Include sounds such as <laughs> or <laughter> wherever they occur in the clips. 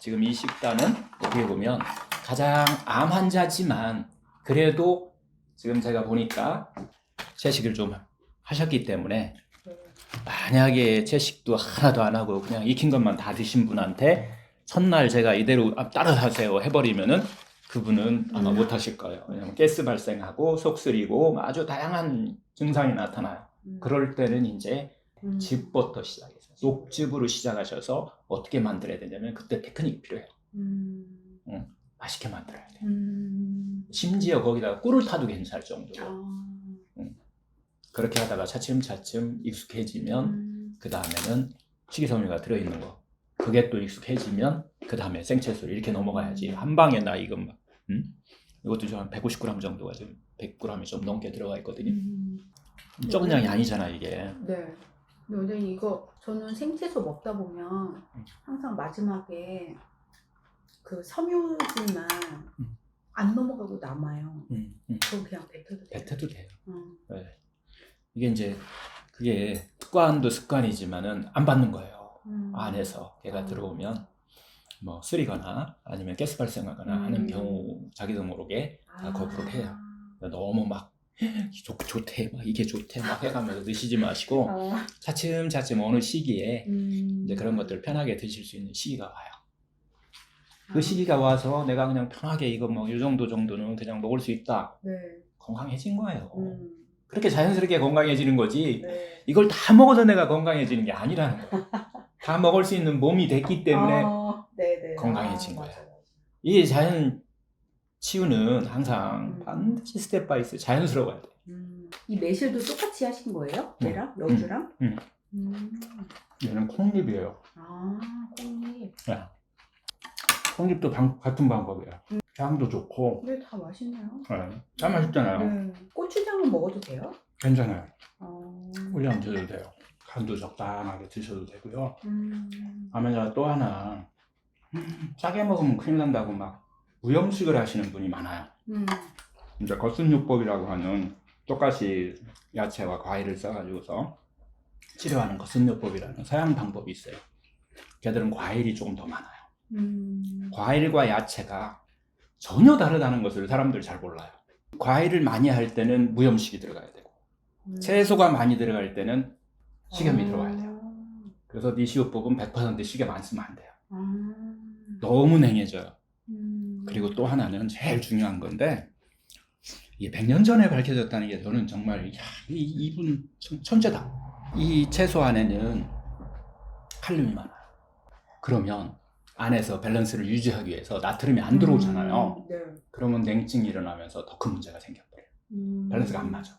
지금 이 식단은 어떻게 보면 가장 암 환자지만 그래도 지금 제가 보니까 채식을 좀 하셨기 때문에 만약에 채식도 하나도 안 하고 그냥 익힌 것만 다 드신 분한테 첫날 제가 이대로 아, 따라하세요 해버리면은 그분은 아마 음. 못 하실 거예요. 왜냐면 가스 발생하고 속 쓰리고 아주 다양한 증상이 나타나요. 음. 그럴 때는 이제 음. 즙부터 시작해서 녹즙으로 시작하셔서 어떻게 만들어야 되냐면 그때 테크닉이 필요해요. 음. 맛있게 만들어야 돼요. 음. 심지어 거기다가 꿀을 타도 괜찮을 정도로 아. 그렇게 하다가 차츰차츰 익숙해지면 음. 그 다음에는 식이섬유가 들어있는 거 그게 또 익숙해지면 그 다음에 생채소를 이렇게 넘어가야지 한 방에 나 이건 막 음? 이것도 좀 한 150g 정도가 지금 100g이 좀 넘게 들어가 있거든요. 음. 적은 양이 아니잖아 이게. 네. 근데 이거 저는 생채소 먹다 보면 음. 항상 마지막에 그 섬유질만 음. 안 넘어가고 남아요. 음, 음. 그건 그냥 뱉어도 돼요. 뱉어도 돼요. 음. 네. 이게 이제 그게 습관도 습관이지만은 안 받는 거예요. 음. 안에서 걔가 음. 들어오면 뭐 쓰리거나 아니면 가스 발생하거나 음. 하는 경우 자기도 모르게 다 거부를 해요. 너무 막 좋, 좋대 막 이게 좋대 막 해가면서 드시지 마시고 아. 차츰차츰 어느 시기에 음. 이제 그런 것들을 편하게 드실 수 있는 시기가 와요. 아. 그 시기가 와서 내가 그냥 편하게 이거 뭐이 정도 정도는 그냥 먹을 수 있다. 네. 건강해진 거예요. 음. 그렇게 자연스럽게 건강해지는 거지. 네. 이걸 다 먹어서 내가 건강해지는 게 아니라는 거예요. 다 먹을 수 있는 몸이 됐기 때문에 아, 네네. 건강해진 아, 거야. 맞아, 맞아. 이 자연 치유는 항상 음. 반드시 스텝 바이 스텝 자연스러워야 돼. 음. 이 매실도 똑같이 하신 거예요? 음. 얘랑 여주랑? 음. 음. 얘는 콩잎이에요. 아, 콩잎. 콩잎도 방- 같은 방법이에요. 음. 향도 좋고, 근데 다 맛있네요. 네. 참 맛있잖아요. 네. 고추장은 먹어도 돼요? 괜찮아요. 어. 올려 드셔도 돼요. 간도 적당하게 드셔도 되고요. 음. 아면서 또 하나 음, 짜게 먹으면 큰일 난다고 막 무염식을 하시는 분이 많아요. 음. 이제 거순요법이라고 하는 똑같이 야채와 과일을 써가지고서 치료하는 거순요법이라는 서양 방법이 있어요. 걔들은 과일이 조금 더 많아요. 음. 과일과 야채가 전혀 다르다는 것을 사람들 잘 몰라요. 과일을 많이 할 때는 무염식이 들어가야 되고 음. 채소가 많이 들어갈 때는 식염이 아. 들어가야 돼요. 그래서 니시오법은 100% 식염 안 쓰면 안 돼요. 아. 너무 냉해져요. 음. 그리고 또 하나는 제일 중요한 건데 이게 100년 전에 밝혀졌다는 게 저는 정말 야, 이, 이분 천- 천재다. 이 채소 안에는 칼륨이 많아요. 그러면 안에서 밸런스를 유지하기 위해서 나트륨이 안 들어오잖아요. 음. 네. 그러면 냉증이 일어나면서 더 큰 문제가 생겨버려요. 음. 밸런스가 안 맞아.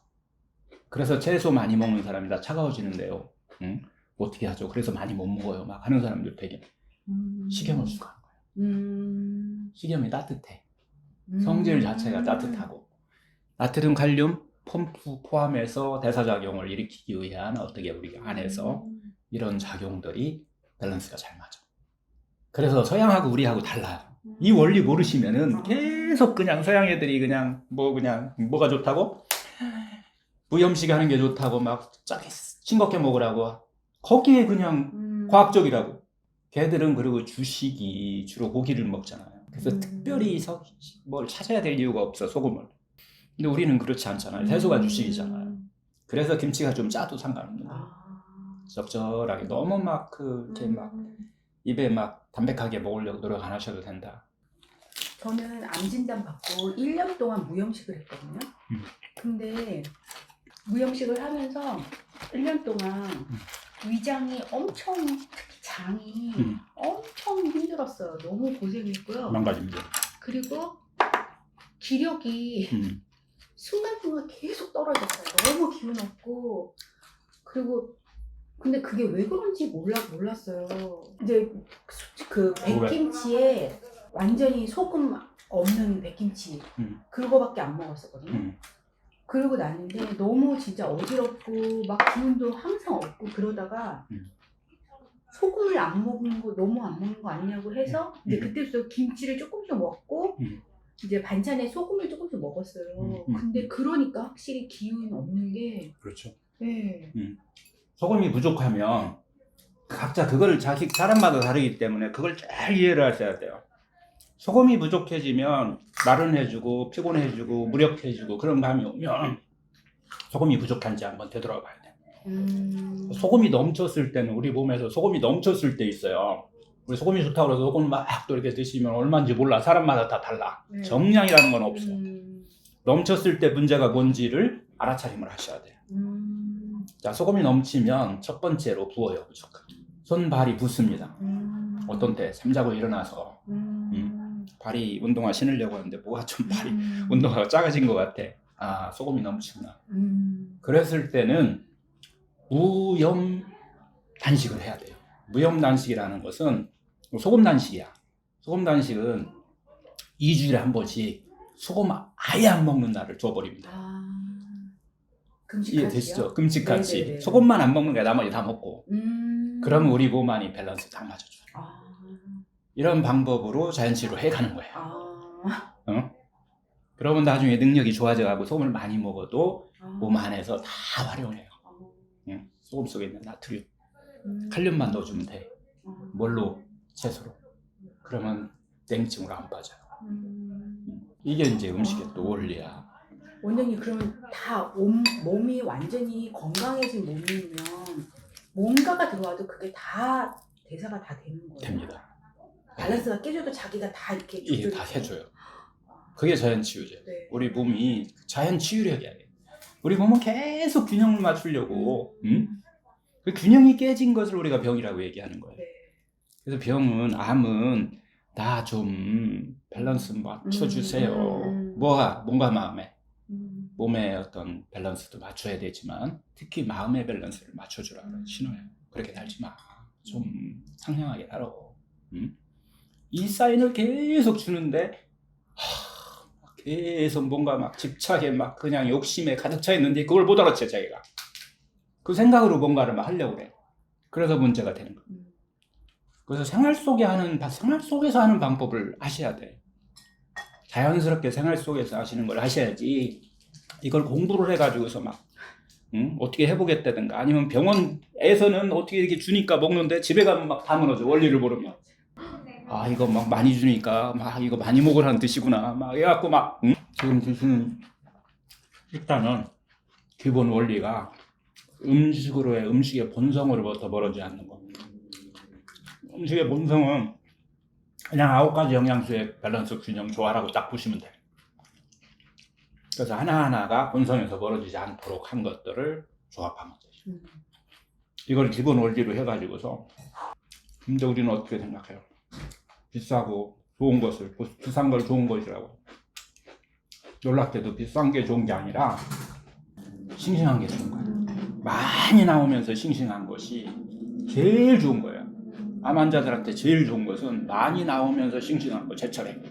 그래서 채소 많이 먹는 사람이 다 차가워지는데요. 응? 어떻게 하죠? 그래서 많이 못 먹어요. 막 하는 사람들 되게 음. 식염을 거예요. 음. 식염이 따뜻해. 음. 성질 자체가 따뜻하고 나트륨, 칼륨 펌프 포함해서 대사작용을 일으키기 위한 어떻게 우리가 안에서 음. 이런 작용들이 밸런스가 잘 맞아. 그래서 서양하고 우리하고 달라요. 이 원리 모르시면은 계속 그냥 서양 애들이 그냥 뭐 그냥 뭐가 좋다고 무염식 하는 게 좋다고 막 짜게 싱겁게 먹으라고 거기에 그냥 음. 과학적이라고. 걔들은 그리고 주식이 주로 고기를 먹잖아요. 그래서 음. 특별히 서- 뭘 찾아야 될 이유가 없어 소금을. 근데 우리는 그렇지 않잖아요. 채소가 주식이잖아요. 그래서 김치가 좀 짜도 상관없는 거예요. 아. 적절하게 너무 막그 이렇게 막 음. 입에 막 담백하게 먹으려고 노력 안 하셔도 된다. 저는 암 진단 받고 1년 동안 무염식을 했거든요. 음. 근데 무염식을 하면서 1년 동안 위장이 엄청 장이 음. 엄청 힘들었어요. 너무 고생했고요. 망가집니다. 그리고 기력이 음. 순간순간 계속 떨어졌어요. 너무 기운 없고 그리고 근데 그게 왜 그런지 몰라 몰랐어요. 이제 그 백김치에 완전히 소금 없는 백김치 음. 그거밖에 안 먹었었거든요. 음. 그러고 났는데 너무 진짜 어지럽고 막 기운도 항상 없고 그러다가 음. 소금을 안 먹는 거 너무 안 먹는 거 아니냐고 해서 이제 음. 그때부터 김치를 조금씩 먹고 음. 이제 반찬에 소금을 조금씩 먹었어요. 음, 음, 근데 그러니까 확실히 기운 없는 게 그렇죠. 네. 소금이 부족하면 각자 그걸 자기 사람마다 다르기 때문에 그걸 잘 이해를 하셔야 돼요. 소금이 부족해지면 나른해지고 피곤해지고 무력해지고 그런 감이 오면 소금이 부족한지 한번 되돌아봐야 돼. 음. 소금이 넘쳤을 때는 우리 몸에서 소금이 넘쳤을 때 있어요. 우리 소금이 좋다고 해서 소금을 막또 이렇게 드시면 얼마인지 몰라. 사람마다 다 달라. 네. 정량이라는 건 없어. 음. 넘쳤을 때 문제가 뭔지를 알아차림을 하셔야 돼요. 음. 자, 소금이 넘치면 첫 번째로 부어요, 무조건. 손 발이 붓습니다. 음. 어떤 때 잠자고 일어나서 음. 발이 운동화 신으려고 하는데 뭐가 좀 발이 음. 운동화가 작아진 것 같아. 아, 소금이 넘치구나. 음. 그랬을 때는 무염 단식을 해야 돼요. 무염 단식이라는 것은 소금 단식이야. 소금 단식은 2주일에 한 번씩 소금 아예 안 먹는 날을 줘버립니다. 아. 금식하지요? 이해되시죠? 금식같이 네네네. 소금만 안 먹는 게 나머지 다 먹고 음. 그러면 우리 몸 안이 밸런스 다 맞아줘요. 아. 이런 방법으로 자연치유를 해가는 거예요. 아. 그러면 나중에 능력이 좋아져가고 소금을 많이 먹어도 아. 몸 안에서 다 활용해요. 아. 응? 소금 속에 있는 나트륨, 음. 칼륨만 넣어주면 돼. 아. 뭘로? 채소로. 그러면 냉증으로 안 빠져요. 음. 이게 이제 음식의 또 원리야. 원장님 그러면 다 몸, 몸이 완전히 건강해진 몸이면 뭔가가 들어와도 그게 다 대사가 다 되는 거예요. 됩니다. 밸런스가 깨져도 자기가 다 이렇게 이게 다? 해줘요. 그게 자연 치유죠. 네. 우리 몸이 자연 치유력이야. 우리 몸은 계속 균형을 맞추려고, 응? 그 균형이 깨진 것을 우리가 병이라고 얘기하는 거예요. 네. 그래서 병은, 암은 나 좀 밸런스 맞춰주세요. 음, 음. 뭐가, 뭔가 마음에. 음. 몸의 어떤 밸런스도 맞춰야 되지만 특히 마음의 밸런스를 맞춰주라 음. 신호예요. 그렇게 살지 마. 좀 상냥하게 살아. 응? 이 사인을 계속 주는데 하, 계속 뭔가 막 집착에 막 그냥 욕심에 가득 차 있는데 그걸 못 알아채 자기가. 그 생각으로 뭔가를 막 하려고 그래. 그래서 문제가 되는 거야. 음. 그래서 생활 속에 하는 생활 속에서 하는 방법을 하셔야 돼. 자연스럽게 생활 속에서 하시는 걸 하셔야지 이걸 공부를 해가지고서 막 응? 어떻게 해보겠다든가 아니면 병원에서는 어떻게 이렇게 주니까 먹는데 집에 가면 막 다 무너져 원리를 모르면 아 이거 막 많이 주니까 막 이거 많이 먹으라는 뜻이구나 막 해갖고 막 응? 지금 드시는 식단은 기본 원리가 음식으로의 음식의 본성으로부터 멀어지지 않는 거 음식의 본성은 그냥 아홉 가지 영양소의 밸런스 균형 조화라고 딱 보시면 돼요. 그래서 하나하나가 본성에서 멀어지지 않도록 한 것들을 조합하면 되죠. 음. 이걸 기본 원리로 해가지고서 근데 우리는 어떻게 생각해요? 비싸고 좋은 것을 비싼 걸 좋은 것이라고 놀랍게도 비싼 게 좋은 게 아니라 싱싱한 게 좋은 거예요. 많이 나오면서 싱싱한 것이 제일 좋은 거예요. 암 환자들한테 제일 좋은 것은 많이 나오면서 싱싱한 거 제철에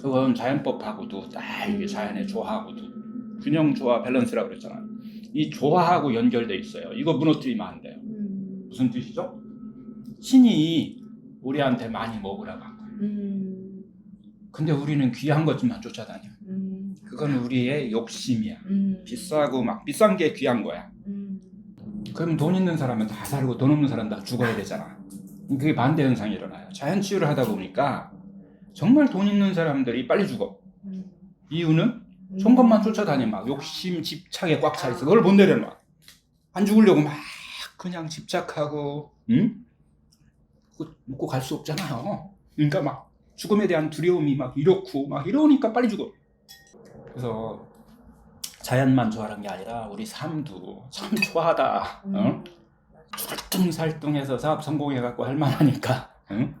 그건 자연법하고도 딱 이게 자연의 조화하고도 균형 조화 밸런스라고 그랬잖아요 이 조화하고 연결돼 있어요 이거 무너뜨리면 안 돼요 음. 무슨 뜻이죠? 신이 우리한테 많이 먹으라고 한 거예요 음. 근데 우리는 귀한 것만 쫓아다녀 음. 그건 우리의 욕심이야 음. 비싸고 막 비싼 게 귀한 거야 음. 그럼 돈 있는 사람은 다 살고 돈 없는 사람은 다 죽어야 되잖아. 그게 반대 현상이 일어나요. 자연 치유를 하다 보니까 정말 돈 있는 사람들이 빨리 죽어. 음. 이유는 좋은 것만 쫓아다니 막 욕심 집착에 꽉 차 있어. 그걸 못 내려놔. 안 죽으려고 막 그냥 집착하고 응? 먹고 갈 수 없잖아요. 그러니까 막 죽음에 대한 두려움이 막 이렇고 막 이러니까 빨리 죽어. 그래서 자연만 좋아하는 게 아니라 우리 삶도 참 좋아하다. 어? 음. 살뚱살뚱해서 사업 성공해갖고 할만하니까 응?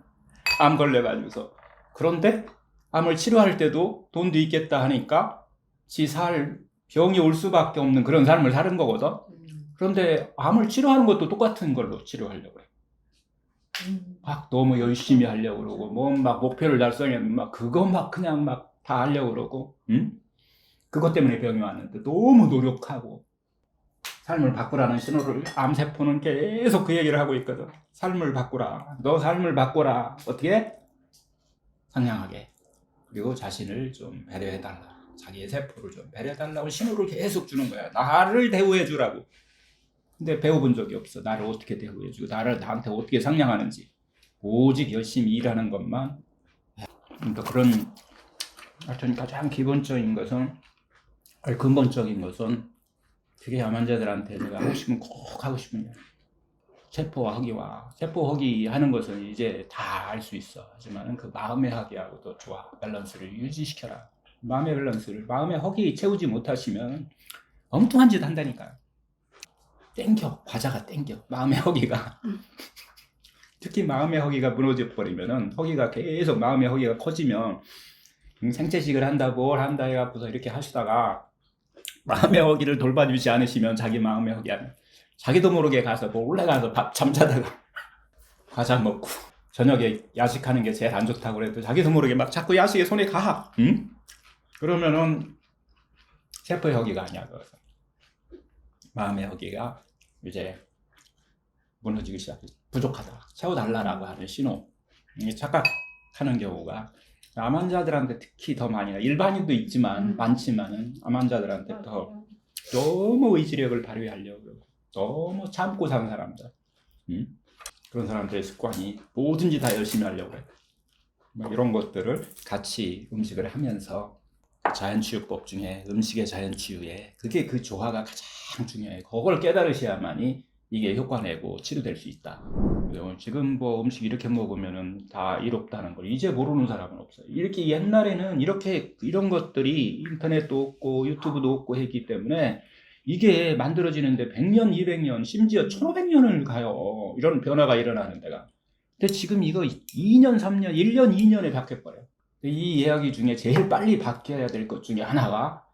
암 걸려가지고서 그런데 암을 치료할 때도 돈도 있겠다 하니까 지 살 병이 올 수밖에 없는 그런 삶을 사는 거거든 음. 그런데 암을 치료하는 것도 똑같은 걸로 치료하려고 해. 음. 막 너무 열심히 하려고 그러고 뭐 막 목표를 달성했는데 막 그거 막 그냥 막 다 하려고 그러고 응? 그것 때문에 병이 왔는데 너무 노력하고 삶을 바꾸라는 신호를 암세포는 계속 그 얘기를 하고 있거든 삶을 바꾸라 너 삶을 바꾸라 어떻게? 상냥하게 그리고 자신을 좀 배려해달라 자기의 세포를 좀 배려해달라고 신호를 계속 주는 거야 나를 대우해 주라고 근데 배워본 적이 없어. 나를 어떻게 대우해주고 나를 나한테 어떻게 상냥하는지 오직 열심히 일하는 것만. 그러니까 그런 하여튼 가장 기본적인 것은 근본적인 것은 그게 암 환자들한테 내가 하고 싶은 꼭 하고 싶은 일. 세포 허기 하는 것은 이제 다 알 수 있어. 하지만 그 마음의 허기하고도 좋아. 밸런스를 유지시켜라. 마음의 밸런스를 마음의 허기 채우지 못하시면 엉뚱한 짓 한다니까요. 땡겨. 과자가 땡겨. 마음의 허기가. <laughs> 특히 마음의 허기가 무너져 버리면은 허기가 계속 마음의 허기가 커지면 음, 생채식을 한다 뭘 한다 해갖고서 이렇게 하시다가 마음의 허기를 돌봐주지 않으시면 자기 마음의 허기 하면 자기도 모르게 가서 뭐 올라가서 밥 잠자다가 <laughs> 과자 먹고 저녁에 야식하는 게 제일 안 좋다고 그래도 자기도 모르게 막 자꾸 야식에 손에 가. 응? 그러면은 세포의 허기가 아니야 그거 마음의 허기가 이제 무너지기 시작해 부족하다 채워달라라고 하는 신호 착각하는 경우가 암 환자들한테 특히 더 많이 나 일반인도 있지만 음. 많지만은 암 환자들한테 더 너무 의지력을 발휘하려고 너무 참고 사는 사람들 음? 그런 사람들의 습관이 뭐든지 다 열심히 하려고 해. 뭐 이런 것들을 같이 음식을 하면서 자연치유법 중에 음식의 자연치유에 그게 그 조화가 가장 중요해. 그걸 깨달으셔야만이 이게 효과 내고 치료될 수 있다. 지금 뭐 음식 이렇게 먹으면은 다 이롭다는 걸 이제 모르는 사람은 없어요. 이렇게 옛날에는 이렇게 이런 것들이 인터넷도 없고 유튜브도 없고 했기 때문에 이게 만들어지는데 100년, 200년, 심지어 1500년을 가요. 이런 변화가 일어나는 데가. 근데 지금 이거 2년, 3년, 1년, 2년에 바뀌어버려요. 이 이야기 중에 제일 빨리 바뀌어야 될 것 중에 하나가